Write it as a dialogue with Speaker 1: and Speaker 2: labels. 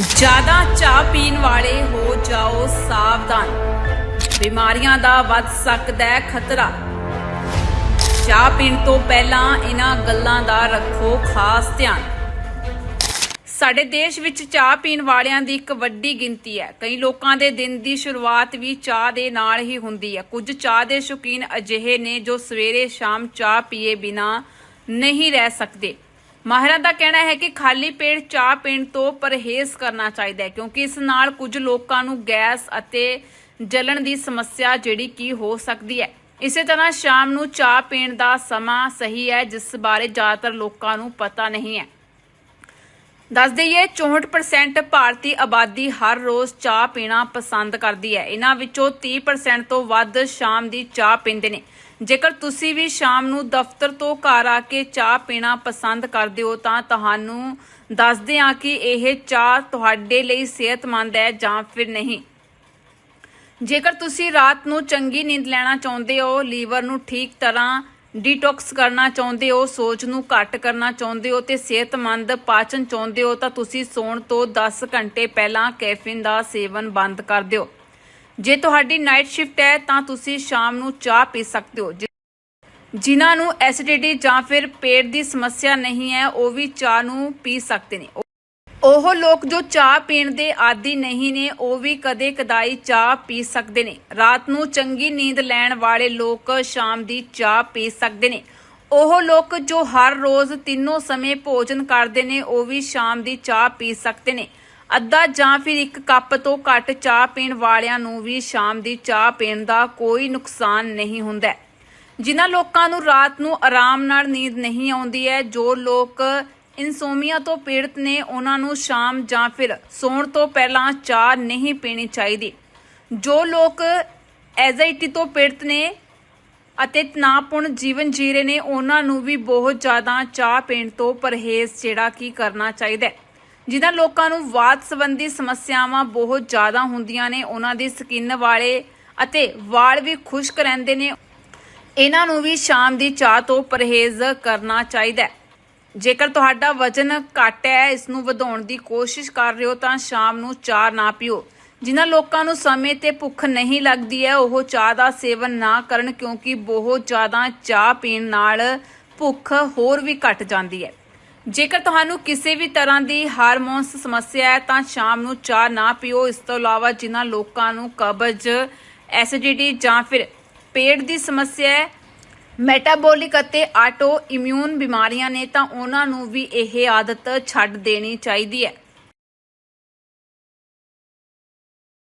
Speaker 1: ਜ਼ਿਆਦਾ ਚਾਹ ਪੀਣ ਵਾਲੇ ਹੋ ਜਾਓ ਸਾਵਧਾਨ। ਬਿਮਾਰੀਆਂ ਦਾ ਵੱਧ ਸਕਦਾ ਹੈ ਖਤਰਾ। ਚਾਹ ਪੀਣ ਤੋਂ ਪਹਿਲਾਂ ਇਹਨਾਂ ਗੱਲਾਂ ਦਾ ਰੱਖੋ ਖਾਸ ਧਿਆਨ। ਸਾਡੇ ਦੇਸ਼ ਵਿੱਚ ਚਾਹ ਪੀਣ ਵਾਲਿਆਂ ਦੀ ਇੱਕ ਵੱਡੀ ਗਿਣਤੀ ਹੈ। ਕਈ ਲੋਕਾਂ ਦੇ ਦਿਨ ਦੀ ਸ਼ੁਰੂਆਤ ਵੀ ਚਾਹ ਦੇ ਨਾਲ ਹੀ ਹੁੰਦੀ ਹੈ। ਕੁਝ ਚਾਹ ਦੇ ਸ਼ੌਕੀਨ ਅਜਿਹੇ ਨੇ ਜੋ ਸਵੇਰੇ ਸ਼ਾਮ ਚਾਹ ਪੀਏ ਬਿਨਾ ਨਹੀਂ ਰਹਿ ਸਕਦੇ। ਮਾਹਿਰਾਂ ਦਾ ਕਹਿਣਾ ਹੈ ਕਿ ਖਾਲੀ ਪੇਟ ਚਾਹ ਪੀਣ ਤੋਂ ਪਰਹੇਜ਼ ਕਰਨਾ ਚਾਹੀਦਾ ਹੈ, ਕਿਉਂਕਿ ਇਸ ਨਾਲ ਕੁਝ ਲੋਕਾਂ ਨੂੰ ਗੈਸ ਅਤੇ ਜਲਣ ਦੀ ਸਮੱਸਿਆ ਜਿਹੜੀ ਕੀ ਹੋ ਸਕਦੀ ਹੈ। ਇਸੇ ਤਰ੍ਹਾਂ ਸ਼ਾਮ ਨੂੰ ਚਾਹ ਪੀਣ ਦਾ ਸਮਾਂ ਸਹੀ ਹੈ, ਜਿਸ ਬਾਰੇ ਜ਼ਿਆਦਾਤਰ ਲੋਕਾਂ ਨੂੰ ਪਤਾ ਨਹੀਂ ਹੈ। ਦੱਸ ਦਈਏ 64% ਭਾਰਤੀ ਆਬਾਦੀ ਹਰ ਰੋਜ਼ ਚਾਹ ਪੀਣਾ ਪਸੰਦ ਕਰਦੀ ਹੈ। ਇਹਨਾਂ ਵਿੱਚੋਂ 30% ਤੋਂ ਵੱਧ ਸ਼ਾਮ ਦੀ ਚਾਹ ਪੀਂਦੇ ਨੇ। ਜੇਕਰ ਤੁਸੀਂ ਵੀ ਸ਼ਾਮ ਨੂੰ ਦਫ਼ਤਰ ਤੋਂ ਘਰ ਆ ਕੇ ਚਾਹ ਪੀਣਾ ਪਸੰਦ ਕਰਦੇ ਹੋ, ਤਾਂ ਤੁਹਾਨੂੰ ਦੱਸਦੇ ਹਾਂ ਕਿ ਇਹ ਚਾਹ ਤੁਹਾਡੇ ਲਈ ਸਿਹਤਮੰਦ ਹੈ ਜਾਂ ਫਿਰ ਨਹੀਂ। ਜੇਕਰ ਤੁਸੀਂ ਰਾਤ ਨੂੰ ਚੰਗੀ ਨੀਂਦ ਲੈਣਾ ਚਾਹੁੰਦੇ ਹੋ, ਲੀਵਰ ਨੂੰ ਠੀਕ ਤਰ੍ਹਾਂ ਡੀਟੌਕਸ ਕਰਨਾ ਚਾਹੁੰਦੇ ਹੋ, ਸੋਚ ਨੂੰ ਘੱਟ ਕਰਨਾ ਚਾਹੁੰਦੇ ਹੋ ਤੇ ਸਿਹਤਮੰਦ ਪਾਚਨ ਚਾਹੁੰਦੇ ਹੋ ਤਾਂ ਤੁਸੀਂ ਸੌਣ ਤੋਂ 10 ਘੰਟੇ ਪਹਿਲਾਂ ਕੈਫੀਨ ਦਾ ਸੇਵਨ ਬੰਦ ਕਰ ਦਿਓ। ਜੇ ਤੁਹਾਡੀ ਨਾਈਟ ਸ਼ਿਫਟ ਹੈ ਤਾਂ ਤੁਸੀਂ ਸ਼ਾਮ ਨੂੰ ਚਾਹ ਪੀ ਸਕਦੇ ਹੋ। ਜਿਨ੍ਹਾਂ ਨੂੰ ਐਸਿਡਿਟੀ ਜਾਂ ਫਿਰ ਪੇਟ ਦੀ ਸਮੱਸਿਆ ਨਹੀਂ ਹੈ, ਉਹ ਵੀ ਚਾਹ ਨੂੰ ਪੀ ਸਕਦੇ ਨੇ। ਉਹ ਲੋਕ ਜੋ ਚਾਹ ਪੀਣ ਦੇ ਆਦੀ ਨਹੀਂ ਨੇ, ਉਹ ਵੀ ਕਦੇ ਕਦਾਈ ਚਾਹ ਪੀ ਸਕਦੇ ਨੇ। ਰਾਤ ਨੂੰ ਚੰਗੀ ਨੀਂਦ ਲੈਣ ਵਾਲੇ ਲੋਕ ਸ਼ਾਮ ਦੀ ਚਾਹ ਪੀ ਸਕਦੇ ਨੇ। ਉਹ ਲੋਕ ਜੋ ਹਰ ਰੋਜ਼ ਤਿੰਨੋਂ ਸਮੇਂ ਭੋਜਨ ਕਰਦੇ ਨੇ, ਉਹ ਵੀ ਸ਼ਾਮ ਦੀ ਚਾਹ ਪੀ ਸਕਦੇ ਨੇ। ਅੱਧਾ ਜਾਂ ਫਿਰ ਇੱਕ ਕੱਪ ਤੋਂ ਘੱਟ ਚਾਹ ਪੀਣ ਵਾਲਿਆਂ ਨੂੰ ਵੀ ਸ਼ਾਮ ਦੀ ਚਾਹ ਪੀਣ ਦਾ ਕੋਈ ਨੁਕਸਾਨ ਨਹੀਂ ਹੁੰਦਾ। ਜਿਨ੍ਹਾਂ ਲੋਕਾਂ ਨੂੰ ਰਾਤ ਨੂੰ ਆਰਾਮ ਨਾਲ ਨੀਂਦ ਨਹੀਂ ਆਉਂਦੀ ਹੈ, ਜੋ ਲੋਕ ਇਨਸੋਮੀਆ ਤੋਂ ਪੀੜਤ ਨੇ ਉਹਨਾਂ ਨੂੰ ਸ਼ਾਮ ਜਾਂ ਫਿਰ ਸੌਣ ਤੋਂ ਪਹਿਲਾਂ ਚਾਹ ਨਹੀਂ ਪੀਣੀ ਚਾਹੀਦੀ। ਜੋ ਲੋਕ ਐਜ਼ਾਈਟੀ ਤੋਂ ਪੀੜਤ ਨੇ ਅਤੇ ਤਣਾਅਪੂਰਨ ਜੀਵਨ ਜੀ ਰਹੇ ਨੇ, ਉਹਨਾਂ ਨੂੰ ਵੀ ਬਹੁਤ ਜ਼ਿਆਦਾ ਚਾਹ ਪੀਣ ਤੋਂ ਪਰਹੇਜ਼ ਜਿਹੜਾ ਕੀ ਕਰਨਾ ਚਾਹੀਦਾ ਹੈ। ਜਿਨ੍ਹਾਂ ਲੋਕਾਂ ਨੂੰ ਵਾਤ ਸੰਬੰਧੀ ਸਮੱਸਿਆਵਾਂ ਬਹੁਤ ਜ਼ਿਆਦਾ ਹੁੰਦੀਆਂ ਨੇ, ਉਹਨਾਂ ਦੀ ਸਕਿਨ ਵਾਲੇ ਅਤੇ ਵਾਲ ਵੀ ਖੁਸ਼ਕ ਰਹਿੰਦੇ ਨੇ। ਇਹਨਾਂ ਨੂੰ ਵੀ ਸ਼ਾਮ ਦੀ ਚਾਹ ਤੋਂ ਪਰਹੇਜ਼ ਕਰਨਾ ਚਾਹੀਦਾ ਹੈ। ਜੇਕਰ ਤੁਹਾਡਾ ਵਜ਼ਨ ਘੱਟ ਹੈ ਇਸ ਨੂੰ ਵਧਾਉਣ ਦੀ ਕੋਸ਼ਿਸ਼ ਕਰ ਰਹੇ ਹੋ, ਤਾਂ ਸ਼ਾਮ ਨੂੰ ਚਾਹ ਨਾ ਪੀਓ। ਜਿਨ੍ਹਾਂ ਲੋਕਾਂ ਨੂੰ ਸਮੇਂ ਤੇ ਭੁੱਖ ਨਹੀਂ ਲੱਗਦੀ ਹੈ, ਉਹ ਚਾਹ ਦਾ ਸੇਵਨ ਨਾ ਕਰਨ ਕਿਉਂਕਿ ਬਹੁਤ ਜ਼ਿਆਦਾ ਚਾਹ ਪੀਣ ਨਾਲ ਭੁੱਖ ਹੋਰ ਵੀ ਘਟ ਜਾਂਦੀ ਹੈ। ਜੇਕਰ ਤੁਹਾਨੂੰ ਕਿਸੇ ਵੀ ਤਰ੍ਹਾਂ ਦੀ ਹਾਰਮੋਨਸ ਸਮੱਸਿਆ ਹੈ, ਤਾਂ ਸ਼ਾਮ ਨੂੰ ਚਾਹ ਨਾ ਪੀਓ। ਇਸ ਤੋਂ ਇਲਾਵਾ ਜਿਨ੍ਹਾਂ ਲੋਕਾਂ ਨੂੰ ਕਬਜ਼, ਐਸਿਡਿਟੀ ਜਾਂ ਫਿਰ ਪੇਟ ਦੀ ਸਮੱਸਿਆ ਹੈ ਮੈਟਾਬੋਲਿਕ ਅਤੇ ਆਟੋ ਇਮਿਊਨ ਬਿਮਾਰੀਆਂ ਨੇ ਤਾਂ ਉਹਨਾਂ ਨੂੰ ਵੀ ਇਹ ਆਦਤ ਛੱਡ ਦੇਣੀ ਚਾਹੀਦੀ ਹੈ।